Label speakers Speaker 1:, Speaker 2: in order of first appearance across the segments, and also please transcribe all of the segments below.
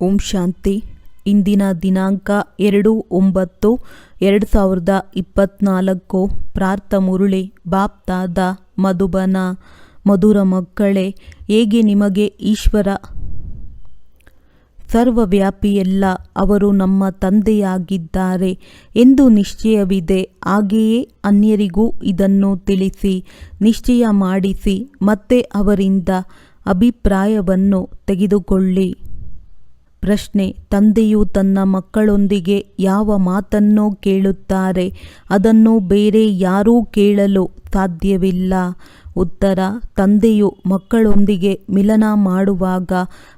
Speaker 1: ಓಂ ಶಾಂತಿ. ಇಂದಿನ ದಿನಾಂಕ ಎರಡು ಒಂಬತ್ತು ಎರಡು ಸಾವಿರದ ಇಪ್ಪತ್ತ್ನಾಲ್ಕು ಪ್ರಾರ್ಥ ಮುರುಳಿ ಬಾಪ್ತಾದ ಮಧುಬನ. ಮಧುರ ಮಕ್ಕಳೇ, ಹೇಗೆ ನಿಮಗೆ ಈಶ್ವರ? ಸರ್ವವ್ಯಾಪಿಯೆಲ್ಲ ಅವರು ನಮ್ಮ ತಂದೆಯಾಗಿದ್ದಾರೆ ಎಂದು ನಿಶ್ಚಯವಿದೆ. ಹಾಗೆಯೇ ಅನ್ಯರಿಗೂ ಇದನ್ನು ತಿಳಿಸಿ, ನಿಶ್ಚಯ ಮಾಡಿಸಿ, ಮತ್ತೆ ಅವರಿಂದ ಅಭಿಪ್ರಾಯವನ್ನು ತೆಗೆದುಕೊಳ್ಳಿ. ಪ್ರಶ್ನೆ, ತಂದೆಯು ತನ್ನ ಮಕ್ಕಳೊಂದಿಗೆ ಯಾವ ಮಾತನ್ನೋ ಕೇಳುತ್ತಾರೆ, ಅದನ್ನು ಬೇರೆ ಯಾರೂ ಕೇಳಲು ಸಾಧ್ಯವಿಲ್ಲ. ಉತ್ತರ, ತಂದೆಯು ಮಕ್ಕಳೊಂದಿಗೆ ಮಿಲನ ಮಾಡುವಾಗ,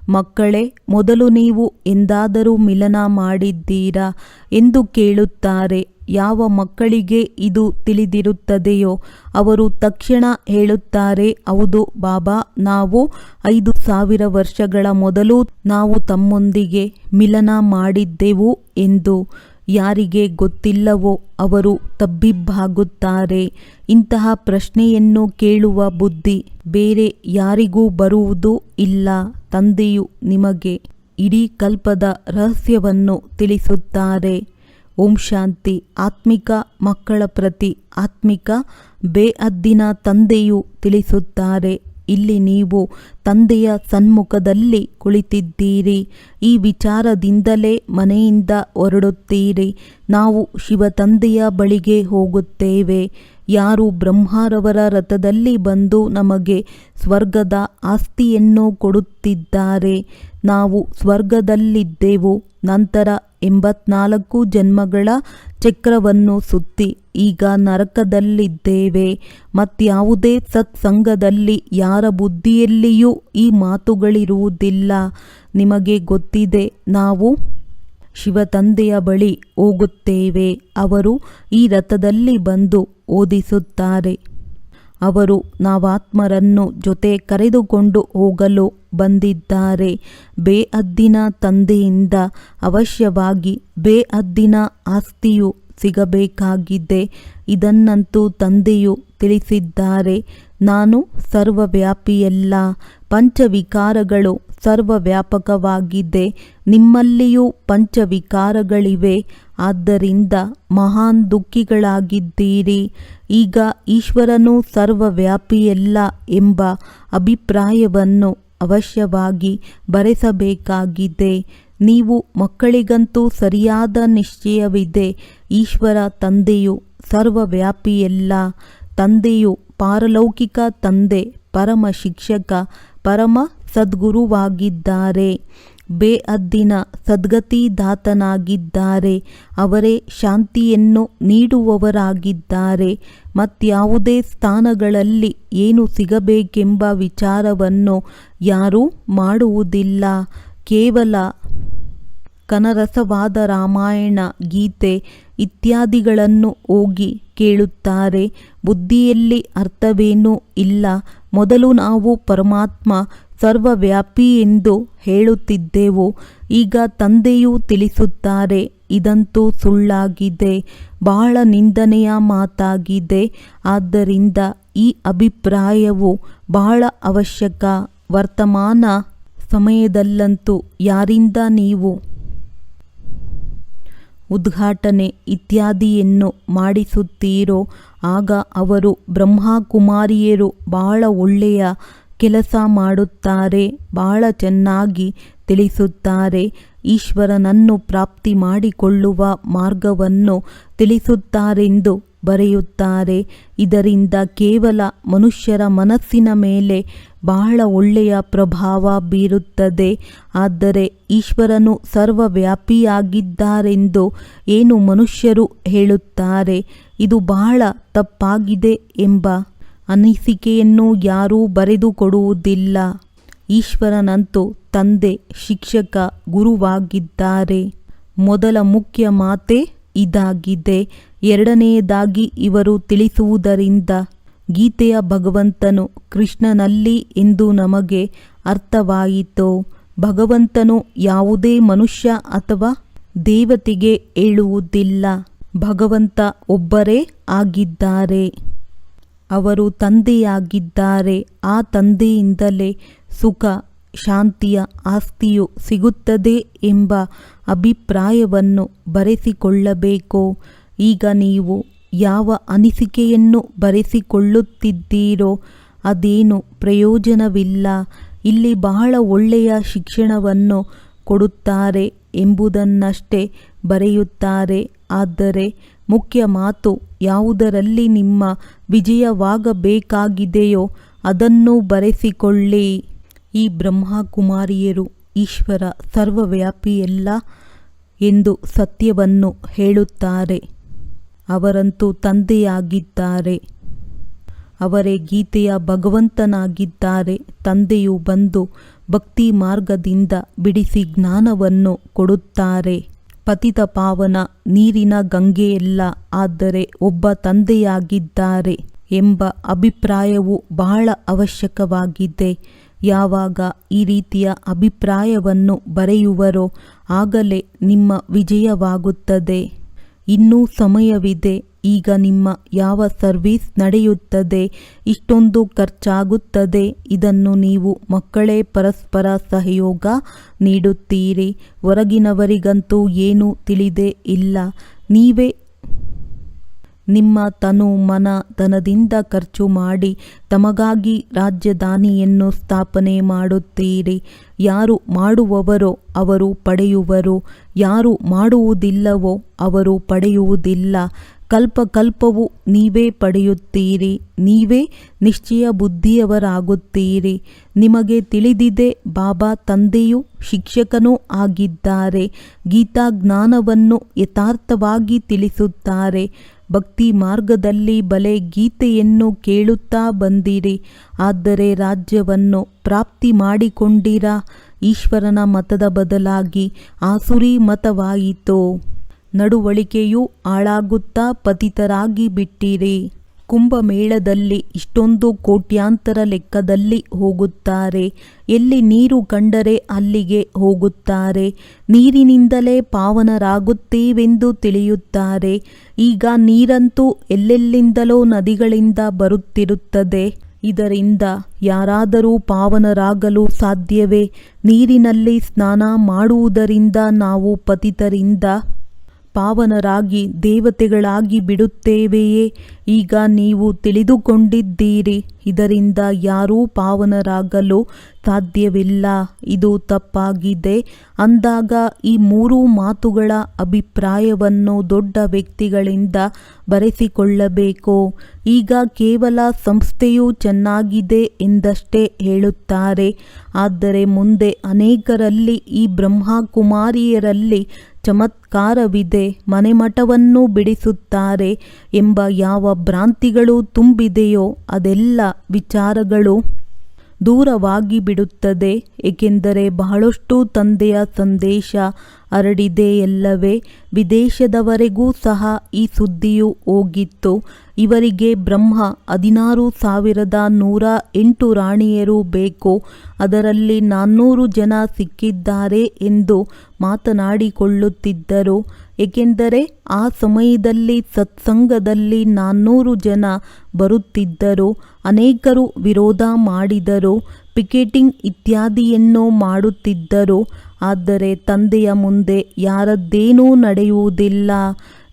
Speaker 1: ಮಕ್ಕಳೇ, ಮೊದಲು ನೀವು ಎಂದಾದರೂ ಮಿಲನ ಮಾಡಿದ್ದೀರಾ ಎಂದು ಕೇಳುತ್ತಾರೆ. ಯಾವ ಮಕ್ಕಳಿಗೆ ಇದು ತಿಳಿದಿರುತ್ತದೆಯೋ ಅವರು ತಕ್ಷಣ ಹೇಳುತ್ತಾರೆ, ಹೌದು ಬಾಬಾ, ನಾವು ಐದು ಸಾವಿರ ವರ್ಷಗಳ ಮೊದಲು ನಾವು ತಮ್ಮೊಂದಿಗೆ ಮಿಲನ ಮಾಡಿದ್ದೆವು ಎಂದು ಯಾರಿಗೆ ಗೊತ್ತಿಲ್ಲವೋ ಅವರು ತಬ್ಬಿಬ್ಬಾಗುತ್ತಾರೆ. ಇಂತಹ ಪ್ರಶ್ನೆಯನ್ನು ಕೇಳುವ ಬುದ್ಧಿ ಬೇರೆ ಯಾರಿಗೂ ಬರುವುದು ಇಲ್ಲ. ತಂದೆಯು ನಿಮಗೆ ಇಡೀ ಕಲ್ಪದ ರಹಸ್ಯವನ್ನು ತಿಳಿಸುತ್ತಾರೆ. ಓಂ ಶಾಂತಿ. ಆತ್ಮಿಕ ಮಕ್ಕಳ ಪ್ರತಿ ಆತ್ಮಿಕ ಬೇಅದ್ದಿನ ತಂದೆಯು ತಿಳಿಸುತ್ತಾರೆ. ಇಲ್ಲಿ ನೀವು ತಂದೆಯ ಸನ್ಮುಖದಲ್ಲಿ ಕುಳಿತಿದ್ದೀರಿ. ಈ ವಿಚಾರದಿಂದಲೇ ಮನೆಯಿಂದ ಹೊರಡುತ್ತೀರಿ. ನಾವು ಶಿವ ತಂದೆಯ ಬಳಿಗೆ ಹೋಗುತ್ತೇವೆ. ಯಾರು ಬ್ರಹ್ಮರವರ ರಥದಲ್ಲಿ ಬಂದು ನಮಗೆ ಸ್ವರ್ಗದ ಆಸ್ತಿಯನ್ನು ಕೊಡುತ್ತಿದ್ದಾರೆ. ನಾವು ಸ್ವರ್ಗದಲ್ಲಿದ್ದೆವು. ನಂತರ ಎಂಬತ್ನಾಲ್ಕು ಜನ್ಮಗಳ ಚಕ್ರವನ್ನು ಸುತ್ತಿ ಈಗ ನರಕದಲ್ಲಿದ್ದೇವೆ. ಮತ್ಯಾವುದೇ ಸತ್ಸಂಗದಲ್ಲಿ ಯಾರ ಬುದ್ಧಿಯಲ್ಲಿಯೂ ಈ ಮಾತುಗಳಿರುವುದಿಲ್ಲ. ನಿಮಗೆ ಗೊತ್ತಿದೆ, ನಾವು ಶಿವತಂದೆಯ ಬಳಿ ಹೋಗುತ್ತೇವೆ. ಅವರು ಈ ರಥದಲ್ಲಿ ಬಂದು ಓದಿಸುತ್ತಾರೆ. ಅವರು ನಾವಾತ್ಮರನ್ನು ಜೊತೆ ಕರೆದುಕೊಂಡು ಹೋಗಲು ಬಂದಿದ್ದಾರೆ. ಬೇಅದ್ದಿನ ತಂದೆಯಿಂದ ಅವಶ್ಯವಾಗಿ ಬೇಅದ್ದಿನ ಆಸ್ತಿಯು ಸಿಗಬೇಕಾಗಿದೆ. ಇದನ್ನಂತೂ ತಂದೆಯು ತಿಳಿಸಿದ್ದಾರೆ. ನಾನು ಸರ್ವವ್ಯಾಪಿಯಲ್ಲ. ಪಂಚವಿಕಾರಗಳು ಸರ್ವವ್ಯಾಪಕವಾಗಿದೆ. ನಿಮ್ಮಲ್ಲಿಯೂ ಪಂಚವಿಕಾರಗಳಿವೆ. ಆದ್ದರಿಂದ ಮಹಾನ್ ದುಃಖಿಗಳಾಗಿದ್ದೀರಿ. ಈಗ ಈಶ್ವರನು ಸರ್ವವ್ಯಾಪಿಯಲ್ಲ ಎಂಬ ಅಭಿಪ್ರಾಯವನ್ನು ಅವಶ್ಯವಾಗಿ ಬರೆಸಬೇಕಾಗಿದೆ. ನೀವು ಮಕ್ಕಳಿಗಂತೂ ಸರಿಯಾದ ನಿಶ್ಚಯವಿದೆ. ಈಶ್ವರ ತಂದೆಯು ಸರ್ವವ್ಯಾಪಿಯಲ್ಲ. ತಂದೆಯು ಪಾರಲೌಕಿಕ ತಂದೆ, ಪರಮ ಶಿಕ್ಷಕ, ಪರಮ ಸದ್ಗುರುವಾಗಿದ್ದಾರೆ. ಬೇಅದ್ದಿನ ಸದ್ಗತಿದಾತನಾಗಿದ್ದಾರೆ. ಅವರೇ ಶಾಂತಿಯನ್ನು ನೀಡುವವರಾಗಿದ್ದಾರೆ. ಮತ್ಯಾವುದೇ ಸ್ಥಾನಗಳಲ್ಲಿ ಏನು ಸಿಗಬೇಕೆಂಬ ವಿಚಾರವನ್ನು ಯಾರೂ ಮಾಡುವುದಿಲ್ಲ. ಕೇವಲ ಕನರಸವಾದ ರಾಮಾಯಣ, ಗೀತೆ ಇತ್ಯಾದಿಗಳನ್ನು ಹೋಗಿ ಕೇಳುತ್ತಾರೆ. ಬುದ್ಧಿಯಲ್ಲಿ ಅರ್ಥವೇನೂ ಇಲ್ಲ. ಮೊದಲು ನಾವು ಪರಮಾತ್ಮ ಸರ್ವವ್ಯಾಪಿ ಎಂದು ಹೇಳುತ್ತಿದ್ದೆವು. ಈಗ ತಂದೆಯೂ ತಿಳಿಸುತ್ತಾರೆ, ಇದಂತೂ ಸುಳ್ಳಾಗಿದೆ, ಬಹಳ ನಿಂದನೆಯ ಮಾತಾಗಿದೆ. ಆದ್ದರಿಂದ ಈ ಅಭಿಪ್ರಾಯವು ಬಹಳ ಅವಶ್ಯಕ. ವರ್ತಮಾನ ಸಮಯದಲ್ಲಂತೂ ಯಾರಿಂದ ನೀವು ಉದ್ಘಾಟನೆ ಇತ್ಯಾದಿಯನ್ನು ಮಾಡಿಸುತ್ತೀರೋ, ಆಗ ಅವರು ಬ್ರಹ್ಮಕುಮಾರಿಯರು ಬಹಳ ಒಳ್ಳೆಯ ಕೆಲಸ ಮಾಡುತ್ತಾರೆ, ಬಹಳ ಚೆನ್ನಾಗಿ ತಿಳಿಸುತ್ತಾರೆ. ಈಶ್ವರನನ್ನು ಪ್ರಾಪ್ತಿ ಮಾಡಿಕೊಳ್ಳುವ ಮಾರ್ಗವನ್ನು ತಿಳಿಸುತ್ತಾರೆಂದು ಬರೆಯುತ್ತಾರೆ. ಇದರಿಂದ ಕೇವಲ ಮನುಷ್ಯರ ಮನಸ್ಸಿನ ಮೇಲೆ ಬಹಳ ಒಳ್ಳೆಯ ಪ್ರಭಾವ ಬೀರುತ್ತದೆ. ಆದರೆ ಈಶ್ವರನು ಸರ್ವವ್ಯಾಪಿಯಾಗಿದ್ದಾರೆಂದು ಏನು ಮನುಷ್ಯರು ಹೇಳುತ್ತಾರೆ? ಇದು ಬಹಳ ತಪ್ಪಾಗಿದೆ ಎಂಬ ಅನಿಸಿಕೆಯನ್ನು ಯಾರೂ ಬರೆದುಕೊಡುವುದಿಲ್ಲ ಈಶ್ವರನಂತೂ ತಂದೆ, ಶಿಕ್ಷಕ, ಗುರುವಾಗಿದ್ದಾರೆ. ಮೊದಲ ಮುಖ್ಯ ಮಾತೆ ಇದಾಗಿದೆ. ಎರಡನೆಯದಾಗಿ ಇವರು ತಿಳಿಸುವುದರಿಂದ ಗೀತೆಯ ಭಗವಂತನು ಕೃಷ್ಣನಲ್ಲಿ ಎಂದು ನಮಗೆ ಅರ್ಥವಾಯಿತು. ಭಗವಂತನು ಯಾವುದೇ ಮನುಷ್ಯ ಅಥವಾ ದೇವತೆಗೆ ಹೇಳುವುದಿಲ್ಲ. ಭಗವಂತ ಒಬ್ಬರೇ ಆಗಿದ್ದಾರೆ. ಅವರು ತಂದೆಯಾಗಿದ್ದಾರೆ. ಆ ತಂದೆಯಿಂದಲೇ ಸುಖ, ಶಾಂತಿಯ ಆಸ್ತಿಯು ಸಿಗುತ್ತದೆ ಎಂಬ ಅಭಿಪ್ರಾಯವನ್ನು ಬರೆಸಿಕೊಳ್ಳಬೇಕು. ಈಗ ನೀವು ಯಾವ ಅನಿಸಿಕೆಯನ್ನು ಬರೆಸಿಕೊಳ್ಳುತ್ತಿದ್ದೀರೋ ಅದೇನು ಪ್ರಯೋಜನವಿಲ್ಲ. ಇಲ್ಲಿ ಬಹಳ ಒಳ್ಳೆಯ ಶಿಕ್ಷಣವನ್ನು ಕೊಡುತ್ತಾರೆ ಎಂಬುದನ್ನಷ್ಟೇ ಬರೆಯುತ್ತಾರೆ. ಆದರೆ ಮುಖ್ಯ ಮಾತು ಯಾವುದರಲ್ಲಿ ನಿಮ್ಮ ವಿಜಯವಾಗಬೇಕಾಗಿದೆಯೋ ಅದನ್ನು ಬರೆಸಿಕೊಳ್ಳಿ. ಈ ಬ್ರಹ್ಮಕುಮಾರಿಯರು ಈಶ್ವರ ಸರ್ವವ್ಯಾಪಿಯಲ್ಲ ಎಂದು ಸತ್ಯವನ್ನು ಹೇಳುತ್ತಾರೆ. ಅವರಂತೂ ತಂದೆಯಾಗಿದ್ದಾರೆ. ಅವರೇ ಗೀತೆಯ ಭಗವಂತನಾಗಿದ್ದಾರೆ. ತಂದೆಯು ಬಂದು ಭಕ್ತಿ ಮಾರ್ಗದಿಂದ ಬಿಡಿಸಿ ಜ್ಞಾನವನ್ನು ಕೊಡುತ್ತಾರೆ. ಪತಿತ ಪಾವನ ನೀರಿನ ಗಂಗೆಯಲ್ಲ ಆದರೆ ಒಬ್ಬ ತಂದೆಯಾಗಿದ್ದಾರೆ ಎಂಬ ಅಭಿಪ್ರಾಯವು ಬಹಳ ಅವಶ್ಯಕವಾಗಿದೆ. ಯಾವಾಗ ಈ ರೀತಿಯ ಅಭಿಪ್ರಾಯವನ್ನು ಬರೆಯುವರೋ ಆಗಲೇ ನಿಮ್ಮ ವಿಜಯವಾಗುತ್ತದೆ. ಇನ್ನೂ ಸಮಯವಿದೆ. ಈಗ ನಿಮ್ಮ ಯಾವ ಸರ್ವಿಸ್ ನಡೆಯುತ್ತದೆ? ಇಷ್ಟೊಂದು ಖರ್ಚಾಗುತ್ತದೆ. ಇದನ್ನು ನೀವು ಮಕ್ಕಳೇ ಪರಸ್ಪರ ಸಹಯೋಗ ನೀಡುತ್ತೀರಿ. ಹೊರಗಿನವರಿಗಂತೂ ಏನೂ ತಿಳಿದೇ ಇಲ್ಲ. ನೀವೇ ನಿಮ್ಮ ತನು ಮನ ಧನದಿಂದ ಖರ್ಚು ಮಾಡಿ ತಮಗಾಗಿ ರಾಜಧಾನಿಯನ್ನು ಸ್ಥಾಪನೆ ಮಾಡುತ್ತೀರಿ. ಯಾರು ಮಾಡುವವರೋ ಅವರು ಪಡೆಯುವರು. ಯಾರು ಮಾಡುವುದಿಲ್ಲವೋ ಅವರು ಪಡೆಯುವುದಿಲ್ಲ. ಕಲ್ಪ ಕಲ್ಪವು ನೀವೇ ಪಡೆಯುತ್ತೀರಿ, ನೀವೇ ನಿಶ್ಚಯ ಬುದ್ಧಿಯವರಾಗುತ್ತೀರಿ. ನಿಮಗೆ ತಿಳಿದಿದೆ, ಬಾಬಾ ತಂದೆಯು ಶಿಕ್ಷಕನೂ ಆಗಿದ್ದಾರೆ. ಗೀತಾ ಜ್ಞಾನವನ್ನು ಯಥಾರ್ಥವಾಗಿ ತಿಳಿಸುತ್ತಾರೆ. ಭಕ್ತಿ ಮಾರ್ಗದಲ್ಲಿ ಬಲೆ ಗೀತೆಯನ್ನು ಕೇಳುತ್ತಾ ಬಂದಿರಿ. ಆದರೆ ರಾಜ್ಯವನ್ನು ಪ್ರಾಪ್ತಿ ಮಾಡಿಕೊಂಡಿರ? ಈಶ್ವರನ ಮತದ ಬದಲಾಗಿ ಆಸುರಿ ಮತವಾಯಿತು. ನಡುವಳಿಕೆಯೂ ಹಾಳಾಗುತ್ತಾ ಪತಿತರಾಗಿ ಬಿಟ್ಟಿರಿ. ಕುಂಭಮೇಳದಲ್ಲಿ ಇಷ್ಟೊಂದು ಕೋಟ್ಯಾಂತರ ಲೆಕ್ಕದಲ್ಲಿ ಹೋಗುತ್ತಾರೆ. ಎಲ್ಲಿ ನೀರು ಕಂಡರೆ ಅಲ್ಲಿಗೆ ಹೋಗುತ್ತಾರೆ. ನೀರಿನಿಂದಲೇ ಪಾವನರಾಗುತ್ತೇವೆಂದು ತಿಳಿಯುತ್ತಾರೆ. ಈಗ ನೀರಂತೂ ಎಲ್ಲೆಲ್ಲಿಂದಲೋ ನದಿಗಳಿಂದ ಬರುತ್ತಿರುತ್ತದೆ. ಇದರಿಂದ ಯಾರಾದರೂ ಪಾವನರಾಗಲು ಸಾಧ್ಯವೇ? ನೀರಿನಲ್ಲಿ ಸ್ನಾನ ಮಾಡುವುದರಿಂದ ನಾವು ಪತಿತರಿಂದ ಪಾವನರಾಗಿ ದೇವತೆಗಳಾಗಿ ಬಿಡುತ್ತೇವೆಯೇ? ಈಗ ನೀವು ತಿಳಿದುಕೊಂಡಿದ್ದೀರಿ, ಇದರಿಂದ ಯಾರೂ ಪಾವನರಾಗಲು ಸಾಧ್ಯವಿಲ್ಲ. ಇದು ತಪ್ಪಾಗಿದೆ. ಅಂದಾಗ ಈ ಮೂರು ಮಾತುಗಳ ಅಭಿಪ್ರಾಯವನ್ನು ದೊಡ್ಡ ವ್ಯಕ್ತಿಗಳಿಂದ ಬರೆಸಿಕೊಳ್ಳಬೇಕು. ಈಗ ಕೇವಲ ಸಂಸ್ಥೆಯು ಚೆನ್ನಾಗಿದೆ ಎಂದಷ್ಟೇ ಹೇಳುತ್ತಾರೆ. ಆದರೆ ಮುಂದೆ ಅನೇಕರಲ್ಲಿ ಈ ಬ್ರಹ್ಮಕುಮಾರಿಯರಲ್ಲಿ ಚಮತ್ಕಾರವಿದೆ ಮನೆಮಠವನ್ನು ಬಿಡಿಸುತ್ತಾರೆ ಎಂಬ ಯಾವ ಭ್ರಾಂತಿಗಳು ತುಂಬಿದೆಯೋ ಅದೆಲ್ಲ ವಿಚಾರಗಳು. ದೂರವಾಗಿ ಬಿಡುತ್ತದೆ. ಏಕೆಂದರೆ ಬಹಳಷ್ಟು ತಂದೆಯ ಸಂದೇಶ ಹರಡಿದೆಯಲ್ಲವೇ ವಿದೇಶದವರೆಗೂ ಸಹ ಈ ಸುದ್ದಿಯು ಹೋಗಿತ್ತು. ಇವರಿಗೆ ಬ್ರಹ್ಮ ಹದಿನಾರು ಸಾವಿರದ ನೂರ ಎಂಟು ರಾಣಿಯರು ಬೇಕು. ಅದರಲ್ಲಿ ನಾನ್ನೂರು ಜನ ಸಿಕ್ಕಿದ್ದಾರೆ ಎಂದು ಮಾತನಾಡಿಕೊಳ್ಳುತ್ತಿದ್ದರು. ಏಕೆಂದರೆ ಆ ಸಮಯದಲ್ಲಿ ಸತ್ಸಂಗದಲ್ಲಿ ನಾನ್ನೂರು ಜನ ಬರುತ್ತಿದ್ದರು, ಅನೇಕರು ವಿರೋಧ ಮಾಡಿದರು, ಪಿಕೆಟಿಂಗ್ ಇತ್ಯಾದಿಯನ್ನು ಮಾಡುತ್ತಿದ್ದರು. ಆದರೆ ತಂದೆಯ ಮುಂದೆ ಯಾರದ್ದೇನೂ ನಡೆಯುವುದಿಲ್ಲ.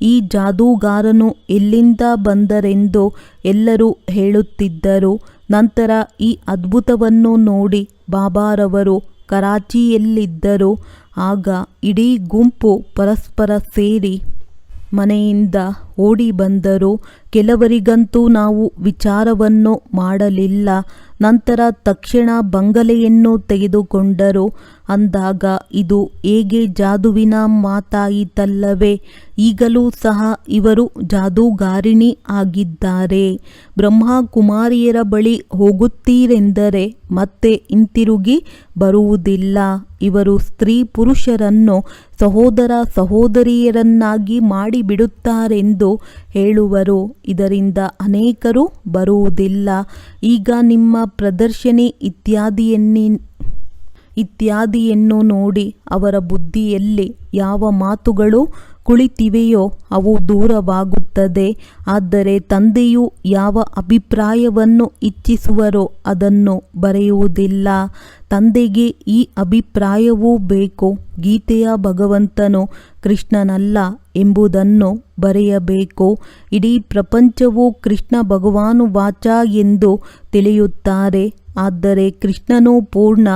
Speaker 1: ಈ ಜಾದೂಗಾರನು ಎಲ್ಲಿಂದ ಬಂದರೆಂದು ಎಲ್ಲರೂ ಹೇಳುತ್ತಿದ್ದರು. ನಂತರ ಈ ಅದ್ಭುತವನ್ನು ನೋಡಿ ಬಾಬಾರವರು ಕರಾಚಿಯಲ್ಲಿದ್ದರು. ಆಗ ಇಡೀ ಗುಂಪು ಪರಸ್ಪರ ಸೇರಿ ಮನೆಯಿಂದ ಓಡಿ ಬಂದರು ಕೆಲವರಿಗಂತೂ ನಾವು ವಿಚಾರವನ್ನು ಮಾಡಲಿಲ್ಲ. ನಂತರ ತಕ್ಷಣ ಬಂಗಲೆಯನ್ನು ತೆಗೆದುಕೊಂಡರು. ಅಂದಾಗ, ಇದು ಹೇಗೆ ಜಾದುವಿನ ಮಾತಾಯಿತಲ್ಲವೇ? ಈಗಲೂ ಸಹ ಇವರು ಜಾದೂಗಾರಿಣಿ ಆಗಿದ್ದಾರೆ. ಬ್ರಹ್ಮಕುಮಾರಿಯರ ಬಳಿ ಹೋಗುತ್ತೀರೆಂದರೆ ಮತ್ತೆ ಹಿಂತಿರುಗಿ ಬರುವುದಿಲ್ಲ. ಇವರು ಸ್ತ್ರೀ ಪುರುಷರನ್ನು ಸಹೋದರ ಸಹೋದರಿಯರನ್ನಾಗಿ ಮಾಡಿಬಿಡುತ್ತಾರೆಂದು ಹೇಳುವರು. ಇದರಿಂದ ಅನೇಕರು ಬರುವುದಿಲ್ಲ. ಈಗ ನಿಮ್ಮ ಪ್ರದರ್ಶನಿ ಇತ್ಯಾದಿಯನ್ನಿ ಇತ್ಯಾದಿಯನ್ನು ನೋಡಿ ಅವರ ಬುದ್ಧಿಯಲ್ಲಿ ಯಾವ ಮಾತುಗಳು ಕುಳಿತಿವೆಯೋ ಅವು ದೂರವಾಗುತ್ತದೆ, ಆದರೆ ತಂದೆಯು ಯಾವ ಅಭಿಪ್ರಾಯವನ್ನು ಇಚ್ಛಿಸುವರೋ ಅದನ್ನು ಬರೆಯುವುದಿಲ್ಲ. ತಂದೆಗೆ ಈ ಅಭಿಪ್ರಾಯವೂ ಬೇಕು, ಗೀತೆಯ ಭಗವಂತನು ಕೃಷ್ಣನಲ್ಲ ಎಂಬುದನ್ನು ಬರೆಯಬೇಕು. ಇಡೀ ಪ್ರಪಂಚವು ಕೃಷ್ಣ ಭಗವಾನು ವಾಚ ಎಂದು ತಿಳಿಯುತ್ತಾರೆ. ಆದರೆ ಕೃಷ್ಣನು ಪೂರ್ಣ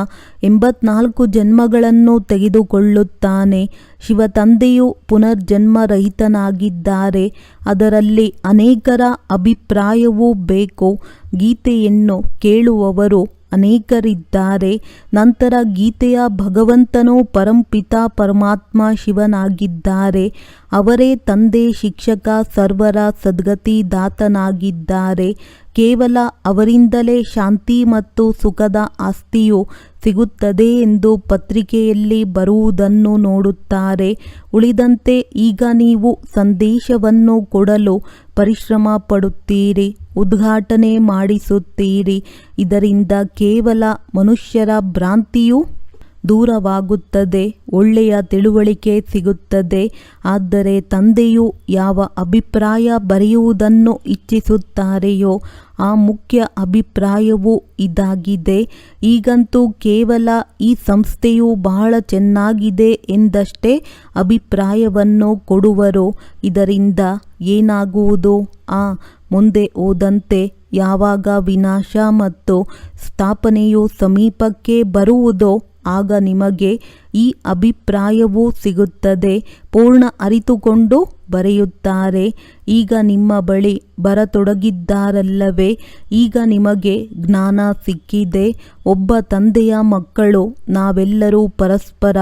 Speaker 1: ಎಂಬತ್ನಾಲ್ಕು ಜನ್ಮಗಳನ್ನು ತೆಗೆದುಕೊಳ್ಳುತ್ತಾನೆ. ಶಿವ ತಂದೆಯು ಪುನರ್ಜನ್ಮರಹಿತನಾಗಿದ್ದಾರೆ. ಅದರಲ್ಲಿ ಅನೇಕರ ಅಭಿಪ್ರಾಯವೂ ಬೇಕು. ಗೀತೆಯನ್ನು ಕೇಳುವವರು ಅನೇಕರಿದ್ದಾರೆ. ನಂತರ ಗೀತೆಯ ಭಗವಂತನು ಪರಂಪಿತ ಪರಮಾತ್ಮ ಶಿವನಾಗಿದ್ದಾರೆ. ಅವರೇ ತಂದೆ, ಶಿಕ್ಷಕ, ಸರ್ವರ ಸದ್ಗತಿದಾತನಾಗಿದ್ದಾರೆ. ಕೇವಲ ಅವರಿಂದಲೇ ಶಾಂತಿ ಮತ್ತು ಸುಖದ ಆಸ್ತಿಯು ಸಿಗುತ್ತದೆ ಎಂದು ಪತ್ರಿಕೆಯಲ್ಲಿ ಬರುವುದನ್ನು ನೋಡುತ್ತಾರೆ. ಉಳಿದಂತೆ ಈಗ ನೀವು ಸಂದೇಶವನ್ನು ಕೊಡಲು ಪರಿಶ್ರಮ ಪಡುತ್ತೀರಿ ಉದ್ಘಾಟನೆ ಮಾಡಿಸುತ್ತೀರಿ. ಇದರಿಂದ ಕೇವಲ ಮನುಷ್ಯರ ಭ್ರಾಂತಿಯು ದೂರವಾಗುತ್ತದೆ, ಒಳ್ಳೆಯ ತಿಳುವಳಿಕೆ ಸಿಗುತ್ತದೆ. ಆದರೆ ತಂದೆಯು ಯಾವ ಅಭಿಪ್ರಾಯ ಬರೆಯುವುದನ್ನು ಇಚ್ಛಿಸುತ್ತಾರೆಯೋ, ಆ ಮುಖ್ಯ ಅಭಿಪ್ರಾಯವು ಇದಾಗಿದೆ. ಈಗಂತೂ ಕೇವಲ ಈ ಸಂಸ್ಥೆಯು ಬಹಳ ಚೆನ್ನಾಗಿದೆ ಎಂದಷ್ಟೇ ಅಭಿಪ್ರಾಯವನ್ನು ಕೊಡುವರು. ಇದರಿಂದ ಏನಾಗುವುದು? ಆ, ಮುಂದೆ ಹೋದಂತೆ ಯಾವಾಗ ವಿನಾಶ ಮತ್ತು ಸ್ಥಾಪನೆಯು ಸಮೀಪಕ್ಕೆ ಬರುವುದೋ ಆಗ ನಿಮಗೆ ಈ ಅಭಿಪ್ರಾಯವೂ ಸಿಗುತ್ತದೆ. ಪೂರ್ಣ ಅರಿತುಕೊಂಡು ಬರೆಯುತ್ತಾರೆ. ಈಗ ನಿಮ್ಮ ಬಳಿ ಬರತೊಡಗಿದ್ದಾರಲ್ಲವೇ? ಈಗ ನಿಮಗೆ ಜ್ಞಾನ ಸಿಕ್ಕಿದೆ. ಒಬ್ಬ ತಂದೆಯ ಮಕ್ಕಳು ನಾವೆಲ್ಲರೂ ಪರಸ್ಪರ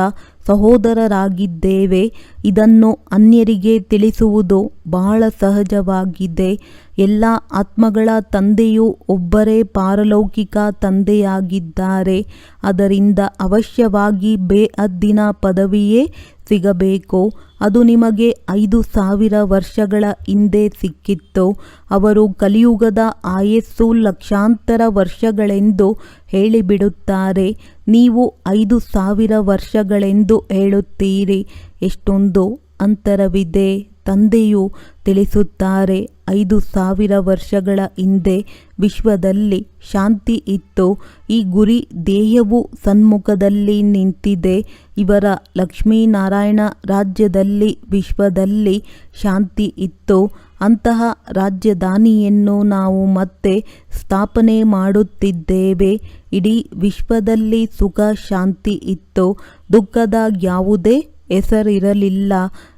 Speaker 1: ಸಹೋದರರಾಗಿದ್ದೇವೆ. ಇದನ್ನು ಅನ್ಯರಿಗೆ ತಿಳಿಸುವುದು ಬಹಳ ಸಹಜವಾಗಿದೆ. ಎಲ್ಲ ಆತ್ಮಗಳ ತಂದೆಯು ಒಬ್ಬರೇ ಪಾರಲೌಕಿಕ ತಂದೆಯಾಗಿದ್ದಾರೆ. ಅದರಿಂದ ಅವಶ್ಯವಾಗಿ ಬೇಅದ್ದಿನ ಪದವಿಯೇ ಸಿಗಬೇಕು? ಅದು ನಿಮಗೆ ಐದು ಸಾವಿರ ವರ್ಷಗಳ ಹಿಂದೆ ಸಿಕ್ಕಿತ್ತು? ಅವರು ಕಲಿಯುಗದ ಆಯಸ್ಸು ಲಕ್ಷಾಂತರ ವರ್ಷಗಳೆಂದು ಹೇಳಿಬಿಡುತ್ತಾರೆ. ನೀವು ಐದು ಸಾವಿರ ವರ್ಷಗಳೆಂದು ಹೇಳುತ್ತೀರಿ. ಎಷ್ಟೊಂದು ಅಂತರವಿದೆ. ತಂದೆಯು ತಿಳಿಸುತ್ತಾರೆ, ಐದು ಸಾವಿರ ವರ್ಷಗಳ ಹಿಂದೆ ವಿಶ್ವದಲ್ಲಿ ಶಾಂತಿ ಇತ್ತು. ಈ ಗುರಿ ದೇಹವು ಸನ್ಮುಖದಲ್ಲಿ ನಿಂತಿದೆ. ಇವರ ಲಕ್ಷ್ಮೀನಾರಾಯಣ ರಾಜ್ಯದಲ್ಲಿ ವಿಶ್ವದಲ್ಲಿ ಶಾಂತಿ ಇತ್ತು. ಅಂತಹ ರಾಜಧಾನಿಯನ್ನು ನಾವು ಮತ್ತೆ ಸ್ಥಾಪನೆ ಮಾಡುತ್ತಿದ್ದೇವೆ. ಇಡೀ ವಿಶ್ವದಲ್ಲಿ ಸುಖ, ಶಾಂತಿ ಇತ್ತು. ದುಃಖದ ಯಾವುದೇ ಹೆಸರಿರಲಿಲ್ಲ.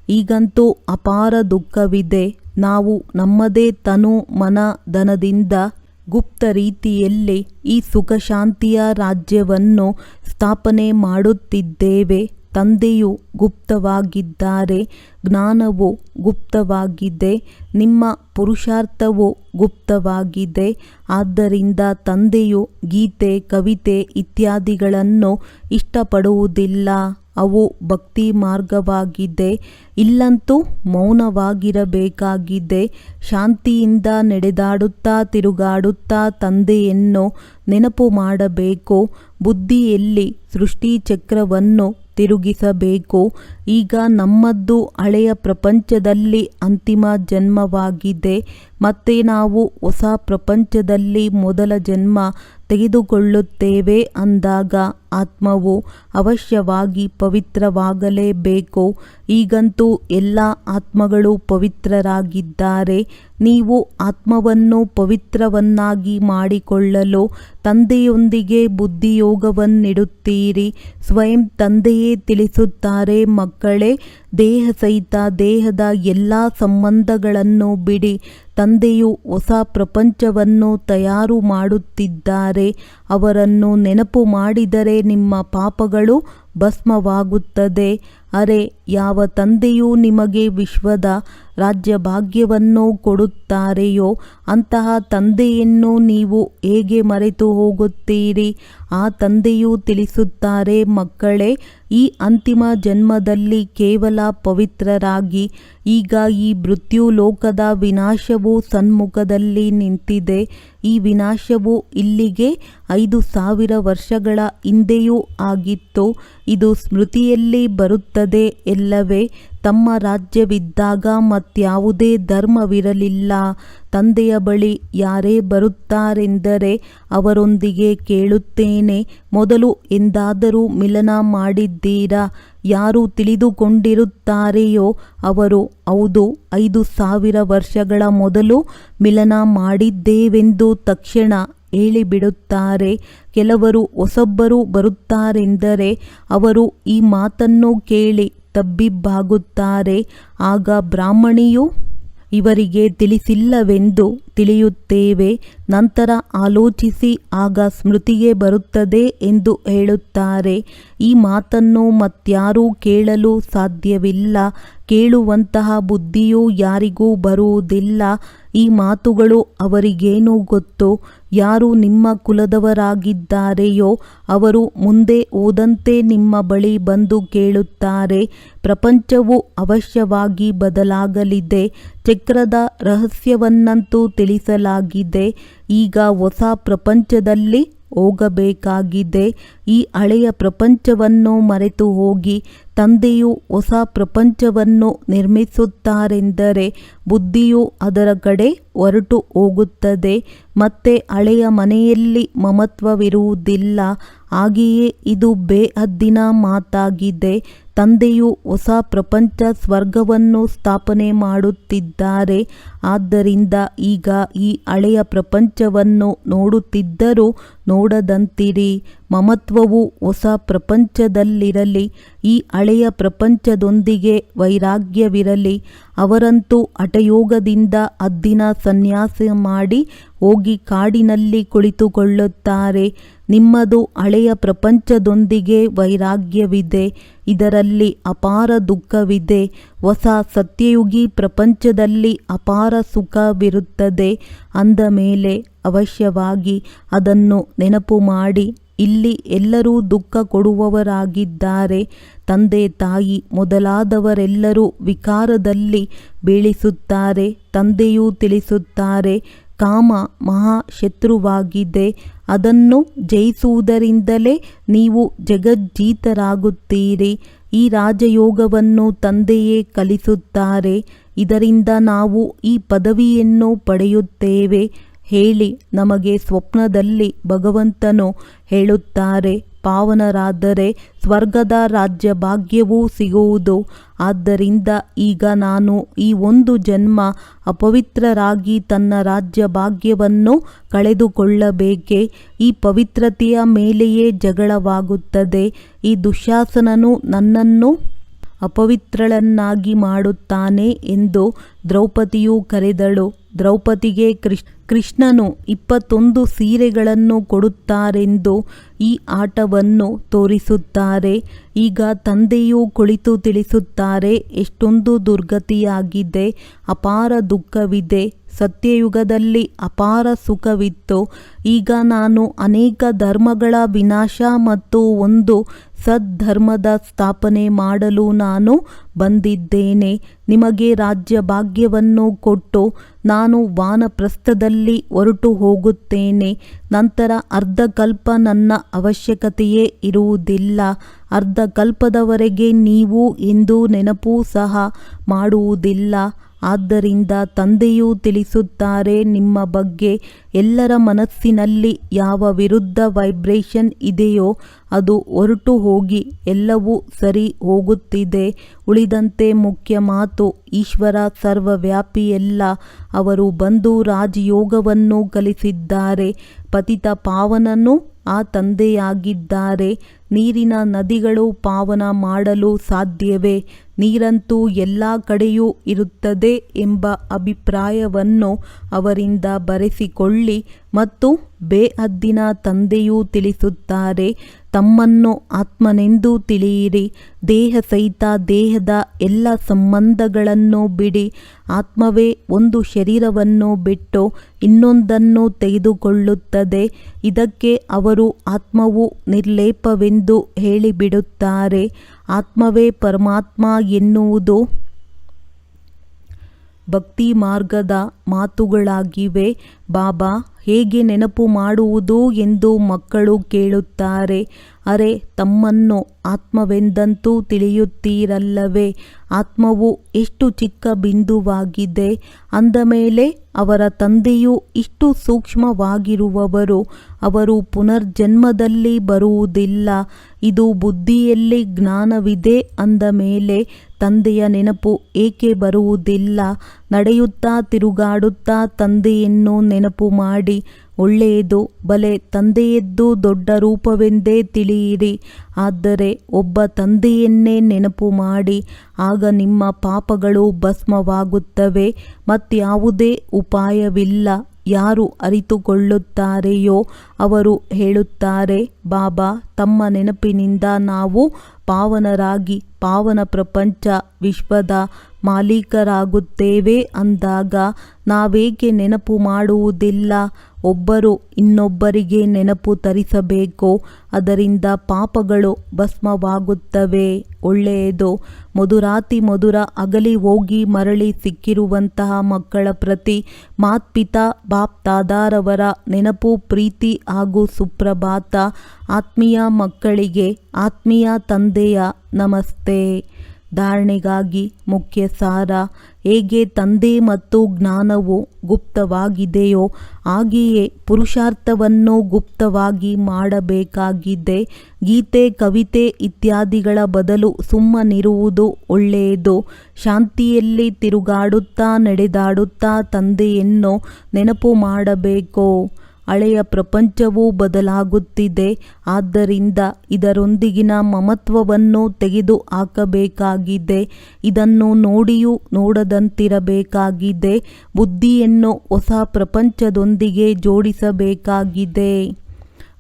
Speaker 1: ಈಗಂತೂ ಅಪಾರ ದುಃಖವಿದೆ. ನಾವು ನಮ್ಮದೇ ತನು ಮನ ಧನದಿಂದ ಗುಪ್ತ ರೀತಿಯಲ್ಲಿ ಈ ಸುಖ ಶಾಂತಿಯ ರಾಜ್ಯವನ್ನು ಸ್ಥಾಪನೆ ಮಾಡುತ್ತಿದ್ದೇವೆ. ತಂದೆಯು ಗುಪ್ತವಾಗಿದ್ದಾರೆ, ಜ್ಞಾನವು ಗುಪ್ತವಾಗಿದೆ, ನಿಮ್ಮ ಪುರುಷಾರ್ಥವು ಗುಪ್ತವಾಗಿದೆ. ಆದ್ದರಿಂದ ತಂದೆಯು ಗೀತೆ, ಕವಿತೆ ಇತ್ಯಾದಿಗಳನ್ನು ಇಷ್ಟಪಡುವುದಿಲ್ಲ. ಅವು ಭಕ್ತಿ ಮಾರ್ಗವಾಗಿದೆ ಇಲ್ಲಂತೂ ಮೌನವಾಗಿರಬೇಕಾಗಿದೆ. ಶಾಂತಿಯಿಂದ ನಡೆದಾಡುತ್ತಾ, ತಿರುಗಾಡುತ್ತಾ ತಂದೆಯನ್ನು ನೆನಪು ಮಾಡಬೇಕು. ಬುದ್ಧಿಯಲ್ಲಿ ಸೃಷ್ಟಿ ಚಕ್ರವನ್ನು ತಿರುಗಿಸಬೇಕು. ಈಗ ನಮ್ಮದ್ದು ಹಳೆಯ ಪ್ರಪಂಚದಲ್ಲಿ ಅಂತಿಮ ಜನ್ಮವಾಗಿದೆ. ಮತ್ತೆ ನಾವು ಹೊಸ ಪ್ರಪಂಚದಲ್ಲಿ ಮೊದಲ ಜನ್ಮ ತೆಗೆದುಕೊಳ್ಳುತ್ತೇವೆ ಅಂದಾಗ ಆತ್ಮವು ಅವಶ್ಯವಾಗಿ ಪವಿತ್ರವಾಗಲೇಬೇಕು. ಈಗಂತೂ ಎಲ್ಲ ಆತ್ಮಗಳು ಪವಿತ್ರರಾಗಿದ್ದಾರೆ. ನೀವು ಆತ್ಮವನ್ನು ಪವಿತ್ರವನ್ನಾಗಿ ಮಾಡಿಕೊಳ್ಳಲು ತಂದೆಯೊಂದಿಗೆ ಬುದ್ಧಿಯೋಗವನ್ನಿಡುತ್ತೀರಿ. ಸ್ವಯಂ ತಂದೆಯೇ ತಿಳಿಸುತ್ತಾರೆ, ಮಕ್ಕಳೇ, ದೇಹ ಸಹಿತ ದೇಹದ ಎಲ್ಲ ಸಂಬಂಧಗಳನ್ನು ಬಿಡಿ. ತಂದೆಯು ಹೊಸ ಪ್ರಪಂಚವನ್ನು ತಯಾರು ಮಾಡುತ್ತಿದ್ದಾರೆ. ಅವರನ್ನು ನೆನಪು ಮಾಡಿದರೆ ನಿಮ್ಮ ಪಾಪಗಳು ಭಸ್ಮವಾಗುತ್ತದೆ. ಅರೆ ಯಾವ ತಂದೆಯು ನಿಮಗೆ ವಿಶ್ವದ ರಾಜ್ಯ ಭಾಗ್ಯವನ್ನು ಕೊಡುತ್ತಾರೆಯೋ ಅಂತಹ ತಂದೆಯನ್ನು ನೀವು ಹೇಗೆ ಮರೆತು ಹೋಗುತ್ತೀರಿ? ಆ ತಂದೆಯು ತಿಳಿಸುತ್ತಾರೆ, ಮಕ್ಕಳೇ, ಈ ಅಂತಿಮ ಜನ್ಮದಲ್ಲಿ ಕೇವಲ ಪವಿತ್ರರಾಗಿ, ಈಗ ಈ ಮೃತ್ಯು ಲೋಕದ ವಿನಾಶವು ಸನ್ಮುಖದಲ್ಲಿ ನಿಂತಿದೆ. ಈ ವಿನಾಶವು ಇಲ್ಲಿಗೆ ಐದು ಸಾವಿರ ವರ್ಷಗಳ ಹಿಂದೆಯೂ ಆಗಿತ್ತು. ಇದು ಸ್ಮೃತಿಯಲ್ಲಿ ಬರುತ್ತದೆ ಎಲ್ಲವೇ ತಮ್ಮ ರಾಜ್ಯವಿದ್ದಾಗ ಮತ್ಯಾವುದೇ ಧರ್ಮವಿರಲಿಲ್ಲ. ತಂದೆಯ ಬಳಿ ಯಾರೇ ಬರುತ್ತಾರೆಂದರೆ ಅವರೊಂದಿಗೆ ಕೇಳುತ್ತೇನೆ. ಮೊದಲು ಎಂದಾದರೂ ಮಿಲನ ಮಾಡಿದ್ದೀರಾ? ಯಾರು ತಿಳಿದುಕೊಂಡಿರುತ್ತಾರೆಯೋ ಅವರು. ಹೌದು, ಐದು ಸಾವಿರ ವರ್ಷಗಳ ಮೊದಲು ಮಿಲನ ಮಾಡಿದ್ದೇವೆಂದು ತಕ್ಷಣ ಹೇಳಿಬಿಡುತ್ತಾರೆ. ಕೆಲವರು ಹೊಸೊಬ್ಬರು ಬರುತ್ತಾರೆಂದರೆ ಅವರು ಈ ಮಾತನ್ನು ಕೇಳಿ ತಬ್ಬಿಬ್ಬಾಗುತ್ತಾರೆ. ಆಗ ಬ್ರಾಹ್ಮಣಿಯು, ಇವರಿಗೆ ತಿಳಿಸಿಲ್ಲವೆಂದು ತಿಳಿಯುತ್ತೇವೆ. ನಂತರ ಆಲೋಚಿಸಿ, ಆಗ ಸ್ಮೃತಿಗೆ ಬರುತ್ತದೆ ಎಂದು ಹೇಳುತ್ತಾರೆ. ಈ ಮಾತನ್ನು ಮತ್ಯಾರೂ ಕೇಳಲು ಸಾಧ್ಯವಿಲ್ಲ. ಕೇಳುವಂತಹ ಬುದ್ಧಿಯೂ ಯಾರಿಗೂ ಬರುವುದಿಲ್ಲ. ಈ ಮಾತುಗಳು ಅವರಿಗೇನು ಗೊತ್ತು? ಯಾರು ನಿಮ್ಮ ಕುಲದವರಾಗಿದ್ದಾರೆಯೋ? ಅವರು ಮುಂದೆ ಓದಂತೆ ನಿಮ್ಮ ಬಳಿ ಬಂದು ಕೇಳುತ್ತಾರೆ. ಪ್ರಪಂಚವು ಅವಶ್ಯವಾಗಿ ಬದಲಾಗಲಿದೆ. ಚಕ್ರದ ರಹಸ್ಯವನ್ನಂತೂ ತಿಳಿಸಲಾಗಿದೆ. ಈಗ ಹೊಸ ಪ್ರಪಂಚದಲ್ಲಿ ಹೋಗಬೇಕಾಗಿದೆ. ಈ ಹಳೆಯ ಪ್ರಪಂಚವನ್ನು ಮರೆತು ಹೋಗಿ ತಂದೆಯು ಹೊಸ ಪ್ರಪಂಚವನ್ನು ನಿರ್ಮಿಸುತ್ತಾರೆಂದರೆ ಬುದ್ಧಿಯು ಅದರ ಕಡೆ ಹೊರಟು ಹೋಗುತ್ತದೆ ಮತ್ತೆ ಹಳೆಯ ಮನೆಯಲ್ಲಿ ಮಮತ್ವವಿರುವುದಿಲ್ಲ. ಹಾಗೆಯೇ ಇದು ಬೇಹದ್ದಿನ ಮಾತಾಗಿದೆ. ತಂದೆಯು ಹೊಸ ಪ್ರಪಂಚ ಸ್ವರ್ಗವನ್ನು ಸ್ಥಾಪನೆ ಮಾಡುತ್ತಿದ್ದಾರೆ. ಆದ್ದರಿಂದ ಈಗ ಈ ಹಳೆಯ ಪ್ರಪಂಚವನ್ನು ನೋಡುತ್ತಿದ್ದರೂ ನೋಡದಂತಿರಿ. ಮಮತ್ವವು ಹೊಸ ಪ್ರಪಂಚದಲ್ಲಿರಲಿ, ಈ ಹಳೆಯ ಪ್ರಪಂಚದೊಂದಿಗೆ ವೈರಾಗ್ಯವಿರಲಿ. ಅವರಂತೂ ಹಠಯೋಗದಿಂದ ಅದ್ದಿನ ಸನ್ಯಾಸ ಮಾಡಿ ಹೋಗಿ ಕಾಡಿನಲ್ಲಿ ಕುಳಿತುಕೊಳ್ಳುತ್ತಾರೆ. ನಿಮ್ಮದು ಹಳೆಯ ಪ್ರಪಂಚದೊಂದಿಗೆ ವೈರಾಗ್ಯವಿದೆ, ಇದರಲ್ಲಿ ಅಪಾರ ದುಃಖವಿದೆ. ಹೊಸ ಸತ್ಯಯುಗಿ ಪ್ರಪಂಚದಲ್ಲಿ ಅಪಾರ ಸುಖವಿರುತ್ತದೆ. ಅಂದ ಮೇಲೆ ಅವಶ್ಯವಾಗಿ ಅದನ್ನು ನೆನಪು ಮಾಡಿ, ಇಲ್ಲಿ ಎಲ್ಲರೂ ದುಃಖ ಕೊಡುವವರಾಗಿದ್ದಾರೆ. ತಂದೆ, ತಾಯಿ ಮೊದಲಾದವರೆಲ್ಲರೂ ವಿಕಾರದಲ್ಲಿ ಬೀಳಿಸುತ್ತಾರೆ, ತಂದೆಯೂ ತಿಳಿಸುತ್ತಾರೆ, ಕಾಮ ಮಹಾ ಶತ್ರುವಾಗಿದೆ. ಅದನ್ನು ಜಯಿಸುವುದರಿಂದಲೇ ನೀವು ಜಗಜ್ಜೀತರಾಗುತ್ತೀರಿ. ಈ ರಾಜಯೋಗವನ್ನು ತಂದೆಯೇ ಕಲಿಸುತ್ತಾರೆ. ಇದರಿಂದ ನಾವು ಈ ಪದವಿಯನ್ನು ಪಡೆಯುತ್ತೇವೆ. ಹೇಳಿ ನಮಗೆ ಸ್ವಪ್ನದಲ್ಲಿ ಭಗವಂತನು ಹೇಳುತ್ತಾರೆ, ಪಾವನರಾದರೆ ಸ್ವರ್ಗದ ರಾಜ್ಯ ಭಾಗ್ಯವೂ ಸಿಗುವುದು. ಆದ್ದರಿಂದ ಈಗ ನಾನು ಈ ಒಂದು ಜನ್ಮ ಅಪವಿತ್ರರಾಗಿ ತನ್ನ ರಾಜ್ಯ ಭಾಗ್ಯವನ್ನು ಕಳೆದುಕೊಳ್ಳಬೇಕೆ? ಈ ಪವಿತ್ರತೆಯ ಮೇಲೆಯೇ ಜಗಳವಾಗುತ್ತದೆ. ಈ ದುಶ್ಯಾಸನನು ನನ್ನನ್ನು ಅಪವಿತ್ರಳನ್ನಾಗಿ ಮಾಡುತ್ತಾನೆ ಎಂದು ದ್ರೌಪದಿಯು ಕರೆದಳು. ದ್ರೌಪದಿಗೆ ಕೃಷ್ ಕೃಷ್ಣನು ಇಪ್ಪತ್ತೊಂದು ಸೀರೆಗಳನ್ನು ಕೊಡುತ್ತಾರೆಂದು ಈ ಆಟವನ್ನು ತೋರಿಸುತ್ತಾರೆ. ಈಗ ತಂದೆಯು ಕುಳಿತು ತಿಳಿಸುತ್ತಾರೆ, ಎಷ್ಟೊಂದು ದುರ್ಗತಿಯಾಗಿದೆ, ಅಪಾರ ದುಃಖವಿದೆ, ಸತ್ಯಯುಗದಲ್ಲಿ ಅಪಾರ ಸುಖವಿತ್ತು. ಈಗ ನಾನು ಅನೇಕ ಧರ್ಮಗಳ ವಿನಾಶ ಮತ್ತು ಒಂದು ಸದ್ಧರ್ಮದ ಸ್ಥಾಪನೆ ಮಾಡಲು ನಾನು ಬಂದಿದ್ದೇನೆ. ನಿಮಗೆ ರಾಜ್ಯ ಭಾಗ್ಯವನ್ನು ಕೊಟ್ಟು ನಾನು ವಾನಪ್ರಸ್ಥದಲ್ಲಿ ಹೊರಟು ಹೋಗುತ್ತೇನೆ. ನಂತರ ಅರ್ಧಕಲ್ಪ ನನ್ನ ಅವಶ್ಯಕತೆಯೇ ಇರುವುದಿಲ್ಲ. ಅರ್ಧಕಲ್ಪದವರೆಗೆ ನೀವು ಎಂದು ನೆನಪೂ ಸಹ ಮಾಡುವುದಿಲ್ಲ. ಆದ್ದರಿಂದ ತಂದೆಯು ತಿಳಿಸುತ್ತಾರೆ, ನಿಮ್ಮ ಬಗ್ಗೆ ಎಲ್ಲರ ಮನಸ್ಸಿನಲ್ಲಿ ಯಾವ ವಿರುದ್ಧ ವೈಬ್ರೇಷನ್ ಇದೆಯೋ ಅದು ಹೊರಟು ಹೋಗಿ ಎಲ್ಲವೂ ಸರಿ ಹೋಗುತ್ತಿದೆ. ಉಳಿದಂತೆ ಮುಖ್ಯ ಮಾತು, ಈಶ್ವರ ಸರ್ವವ್ಯಾಪಿಯಲ್ಲ ಅವರು ಬಂದು ರಾಜಯೋಗವನ್ನು ಕಲಿಸಿದ್ದಾರೆ. ಪತಿತ ಪಾವನನು ಆ ತಂದೆಯಾಗಿದ್ದಾರೆ. ನೀರಿನ ನದಿಗಳು ಪಾವನ ಮಾಡಲು ಸಾಧ್ಯವೇ? ನೀರಂತೂ ಎಲ್ಲ ಕಡೆಯೂ ಇರುತ್ತದೆ ಎಂಬ ಅಭಿಪ್ರಾಯವನ್ನು ಅವರಿಂದ ಬರೆಸಿಕೊಳ್ಳಿ. ಮತ್ತು ಬೇಅದ್ದಿನ ತಂದೆಯೂ ತಿಳಿಸುತ್ತಾರೆ, ತಮ್ಮನ್ನು ಆತ್ಮನೆಂದು ತಿಳಿಯಿರಿ. ದೇಹ ಸಹಿತ ದೇಹದ ಎಲ್ಲ ಸಂಬಂಧಗಳನ್ನು ಬಿಡಿ. ಆತ್ಮವೇ ಒಂದು ಶರೀರವನ್ನು ಬಿಟ್ಟು ಇನ್ನೊಂದನ್ನು ತೆಗೆದುಕೊಳ್ಳುತ್ತದೆ. ಇದಕ್ಕೆ ಅವರು ಆತ್ಮವು ನಿರ್ಲೇಪವೆಂದು ಹೇಳಿಬಿಡುತ್ತಾರೆ. ಆತ್ಮವೇ ಪರಮಾತ್ಮ ಎನ್ನುವುದು ಭಕ್ತಿ ಮಾರ್ಗದ ಮಾತುಗಳಾಗಿವೆ. ಬಾಬಾ ಹೇಗೆ ನೆನಪು ಮಾಡುವುದು ಎಂದು ಮಕ್ಕಳು ಕೇಳುತ್ತಾರೆ. ಅರೆ ತಮ್ಮನ್ನು ಆತ್ಮವೆಂದಂತೂ ತಿಳಿಯುತ್ತೀರಲ್ಲವೇ? ಆತ್ಮವು ಎಷ್ಟು ಚಿಕ್ಕ ಬಿಂದುವಾಗಿದೆ? ಅಂದ ಮೇಲೆ ಅವರ ತಂದೆಯು ಇಷ್ಟು ಸೂಕ್ಷ್ಮವಾಗಿರುವವರು, ಅವರು ಪುನರ್ಜನ್ಮದಲ್ಲಿ ಬರುವುದಿಲ್ಲ. ಇದು ಬುದ್ಧಿಯಲ್ಲಿ ಜ್ಞಾನವಿದೆ ಅಂದ ಮೇಲೆ ತಂದೆಯ ನೆನಪು ಏಕೆ ಬರುವುದಿಲ್ಲ? ನಡೆಯುತ್ತಾ ತಿರುಗಾಡುತ್ತಾ ತಂದೆಯನ್ನು ನೆನಪು ಮಾಡಿ, ಒಳ್ಳೆಯದು, ಬಲೆ ತಂದೆಯದ್ದು ದೊಡ್ಡ ರೂಪವೆಂದೇ ತಿಳಿಯಿರಿ. ಆದರೆ ಒಬ್ಬ ತಂದೆಯನ್ನೇ ನೆನಪು ಮಾಡಿ, ಆಗ ನಿಮ್ಮ ಪಾಪಗಳು ಭಸ್ಮವಾಗುತ್ತವೆ ಮತ್ಯಾವುದೇ ಉಪಾಯವಿಲ್ಲ. ಯಾರು ಅರಿತುಕೊಳ್ಳುತ್ತಾರೆಯೋ ಅವರು ಹೇಳುತ್ತಾರೆ, ಬಾಬಾ, ತಮ್ಮ ನೆನಪಿನಿಂದ ನಾವು ಪಾವನರಾಗಿ, ಪಾವನ ಪ್ರಪಂಚ ವಿಶ್ವದ ಮಾಲೀಕರಾಗುತ್ತೇವೆ ಅಂದಾಗ ನಾವೇಕೆ ನೆನಪು ಮಾಡುವುದಿಲ್ಲ? ಒಬ್ಬರು ಇನ್ನೊಬ್ಬರಿಗೆ ನೆನಪು ತರಿಸಬೇಕು? ಅದರಿಂದ ಪಾಪಗಳು ಭಸ್ಮವಾಗುತ್ತವೆ. ಒಳ್ಳೆಯದು. ಮಧುರಾತಿ ಮಧುರ ಅಗಲಿ ಹೋಗಿ ಮರಳಿ ಸಿಕ್ಕಿರುವಂತಹ ಮಕ್ಕಳ ಪ್ರತಿ ಮಾತ್ಪಿತಾ ಬಾಪ್ ತಾದಾರವರ ನೆನಪು ಪ್ರೀತಿ ಹಾಗೂ ಸುಪ್ರಭಾತ. ಆತ್ಮೀಯ ಮಕ್ಕಳಿಗೆ ಆತ್ಮೀಯ ತಂದೆಯ ನಮಸ್ತೆ. ಧಾರಣೆಗಾಗಿ ಮುಖ್ಯ ಸಾರ ಹೇಗೆ ತಂದೆ ಮತ್ತು ಜ್ಞಾನವು ಗುಪ್ತವಾಗಿದೆಯೋ ಹಾಗೆಯೇ ಪುರುಷಾರ್ಥವನ್ನು ಗುಪ್ತವಾಗಿ ಮಾಡಬೇಕಾಗಿದೆ. ಗೀತೆ, ಕವಿತೆ ಇತ್ಯಾದಿಗಳ ಬದಲು ಸುಮ್ಮನಿರುವುದು ಒಳ್ಳೆಯದು. ಶಾಂತಿಯಲ್ಲಿ ತಿರುಗಾಡುತ್ತಾ ನಡೆದಾಡುತ್ತಾ ತಂದೆಯನ್ನು ನೆನಪು ಮಾಡಬೇಕು? ಹಳೆಯ ಪ್ರಪಂಚವೂ ಬದಲಾಗುತ್ತಿದೆ. ಆದ್ದರಿಂದ ಇದರೊಂದಿಗಿನ ಮಮತ್ವವನ್ನು ತೆಗೆದು ಹಾಕಬೇಕಾಗಿದೆ. ಇದನ್ನು ನೋಡಿಯೂ ನೋಡದಂತಿರಬೇಕಾಗಿದೆ. ಬುದ್ಧಿಯನ್ನು ಹೊಸ ಪ್ರಪಂಚದೊಂದಿಗೆ ಜೋಡಿಸಬೇಕಾಗಿದೆ.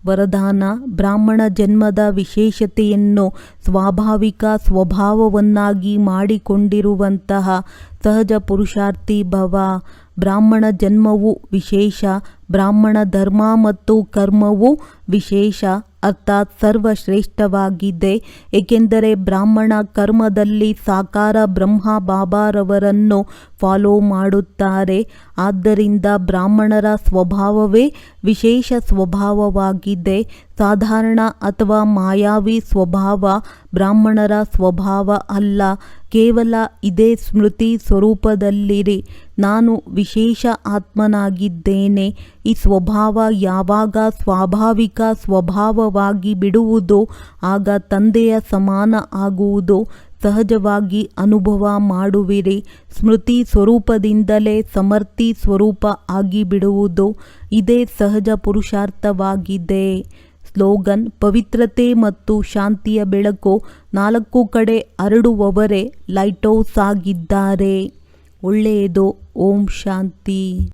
Speaker 1: ವರದಾನ, ಬ್ರಾಹ್ಮಣ ಜನ್ಮದ ವಿಶೇಷತೆಯನ್ನು ಸ್ವಾಭಾವಿಕ ಸ್ವಭಾವವನ್ನಾಗಿ ಮಾಡಿಕೊಂಡಿರುವಂತಹ ಸಹಜ ಪುರುಷಾರ್ಥಿ ಭವ ಬ್ರಾಹ್ಮಣ ಜನ್ಮವು ವಿಶೇಷ ಬ್ರಾಹ್ಮಣ ಧರ್ಮ ಮತ್ತು ಕರ್ಮವು ವಿಶೇಷ, ಅರ್ಥಾತ್ ಸರ್ವಶ್ರೇಷ್ಠವಾಗಿದೆ. ಏಕೆಂದರೆ ಬ್ರಾಹ್ಮಣ ಕರ್ಮದಲ್ಲಿ ಸಾಕಾರ ಬ್ರಹ್ಮ ಬಾಬಾರವರನ್ನು ಫಾಲೋ ಮಾಡುತ್ತಾರೆ. ಆದ್ದರಿಂದ ಬ್ರಾಹ್ಮಣರ ಸ್ವಭಾವವೇ ವಿಶೇಷ ಸ್ವಭಾವವಾಗಿದೆ. ಸಾಧಾರಣ ಅಥವಾ ಮಾಯಾವಿ ಸ್ವಭಾವ ಬ್ರಾಹ್ಮಣರ ಸ್ವಭಾವ ಅಲ್ಲ. ಕೇವಲ ಇದೇ ಸ್ಮೃತಿ ಸ್ವರೂಪದಲ್ಲಿರಿ. ನಾನು ವಿಶೇಷ ಆತ್ಮನಾಗಿದ್ದೇನೆ. ಈ ಸ್ವಭಾವ ಯಾವಾಗ ಸ್ವಾಭಾವಿಕ ಸ್ವಭಾವವಾಗಿ ಬಿಡುವುದೋ, ಆಗ ತಂದೆಯ ಸಮಾನ ಆಗುವುದು ಸಹಜವಾಗಿ ಅನುಭವ ಮಾಡುವಿರಿ. ಸ್ಮೃತಿ ಸ್ವರೂಪದಿಂದಲೇ ಸಮರ್ಥಿ ಸ್ವರೂಪ ಆಗಿ ಬಿಡುವುದು, ಇದೇ ಸಹಜ ಪುರುಷಾರ್ಥವಾಗಿದೆ. ಸ್ಲೋಗನ್, ಪವಿತ್ರತೆ ಮತ್ತು ಶಾಂತಿಯ ಬೆಳಕು ನಾಲ್ಕು ಕಡೆ ಹರಡುವವರೇ ಲೈಟ್ ಹೌಸ್ ಆಗಿದ್ದಾರೆ. ಒಳ್ಳೆಯದು, ಓಂ ಶಾಂತಿ.